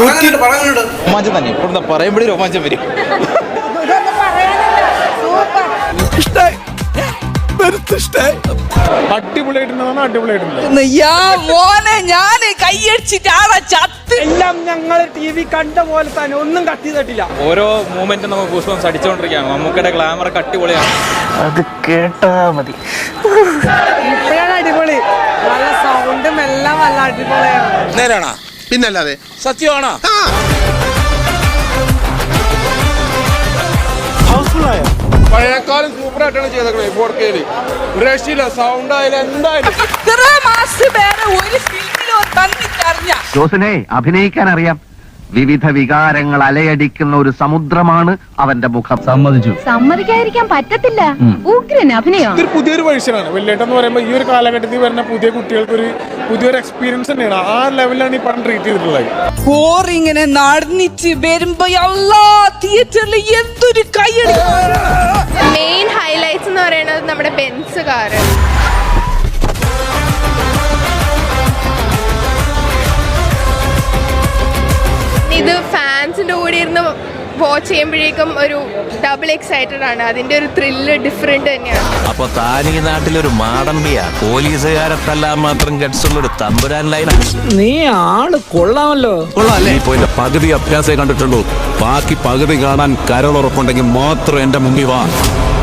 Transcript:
നൂറ്റി രോമാഞ്ചം തന്നെ. ഇവിടുന്ന് പറയുമ്പോഴേ രോമാഞ്ചം വരും. അടിപൊളിയായിട്ടുണ്ടെന്നാണ് അടിപൊളിയായിട്ടുണ്ട് യാ മോനെ ഞാൻ കൈയടിച്ചിട്ട് ആളെ ചത്ത്. എല്ലാം ഞങ്ങൾ ടി വി കണ്ട പോലെ തന്നെ ഒന്നും കട്ട് ചെയ്തിട്ടില്ല. ഓരോ മൂമെന്റും നമുക്ക് ഗൂസ്ബംസ് അടിച്ചുകൊണ്ടിരിക്കുകയാണ് മമ്മൂക്കയുടെ ഗ്ലാമർ അടിപൊളിയാണ്. ഇപ്പോഴാണ് അടിപൊളി. നല്ല സൗണ്ടും എല്ലാം നല്ല അടിപൊളിയാണ്. നേരാണോ? പിന്നല്ലാതെ. സത്യമാണോ? പഴയക്കാലം സൂപ്പർ ആയിട്ടാണ് ചെയ്തേക്കണേ ഫോർ കെയിൽ രക്ഷയില്ല സൗണ്ട് ആയാലും എന്തായാലും ഒരു ജോസിനെ അഭിനയിക്കാൻ അറിയാം വിവിധ വികാരങ്ങൾ അലയടിക്കുന്ന ഒരു സമുദ്രമാണ് അവന്റെ മുഖം. സമ്മതിച്ചു. സമ്മതിക്കാതിരിക്കാൻ പറ്റത്തില്ല. ഉഗ്രൻ അഭിനയം. ഇതൊരു പുതിയൊരു മനുഷ്യനാണ് വെല്ലേട്ടം എന്ന് പറയുമ്പോൾ ഈ ഒരു കാലഘട്ടത്തിൽ വരുന്ന പുതിയ കുട്ടികൾക്ക് ഒരു പുതിയൊരു എക്സ്പീരിയൻസ് തന്നെയാണ്. ആ ലെവലിലാണ് ഈ പടം ട്രീറ്റ് ചെയ്തിട്ടുള്ളത്. കോർ ഇങ്ങനെ നടന്നിച്ച് വരുമ്പോ എല്ലാ തിയേറ്ററിൽ എന്തൊരു കൈയടി മെയിൻ ഹൈലൈറ്റ്സ് എന്ന് പറയുന്നത് നമ്മുടെ ബെൻസ് കാറ് വാച്ച് ചെയ്യുമ്പോഴേക്കും ഒരു ഡബിൾ എക്സൈറ്റഡ് ആണ്. അതിന്റെ ഒരു ത്രില്ല് ഡിഫറെന്റ് തന്നെയാണ്. അപ്പൊ താനീ ഈ നാട്ടിലൊരു മാടമ്പിയാ. പോലീസുകാരെ തല്ലാൻ മാത്രം ഗഡ്സുള്ള ഒരു തമ്പുരാൻ ലൈനാണ് നീ ആൾ കൊള്ളാമല്ലോ. നീ പോയിന്റെ പകുതി അഭ്യാസേ കണ്ടിട്ടുള്ളൂ. ബാക്കി പകുതി കാണാൻ കരളുറപ്പുണ്ടെങ്കിൽ മാത്രം എന്റെ മുമ്പിൽ വാ.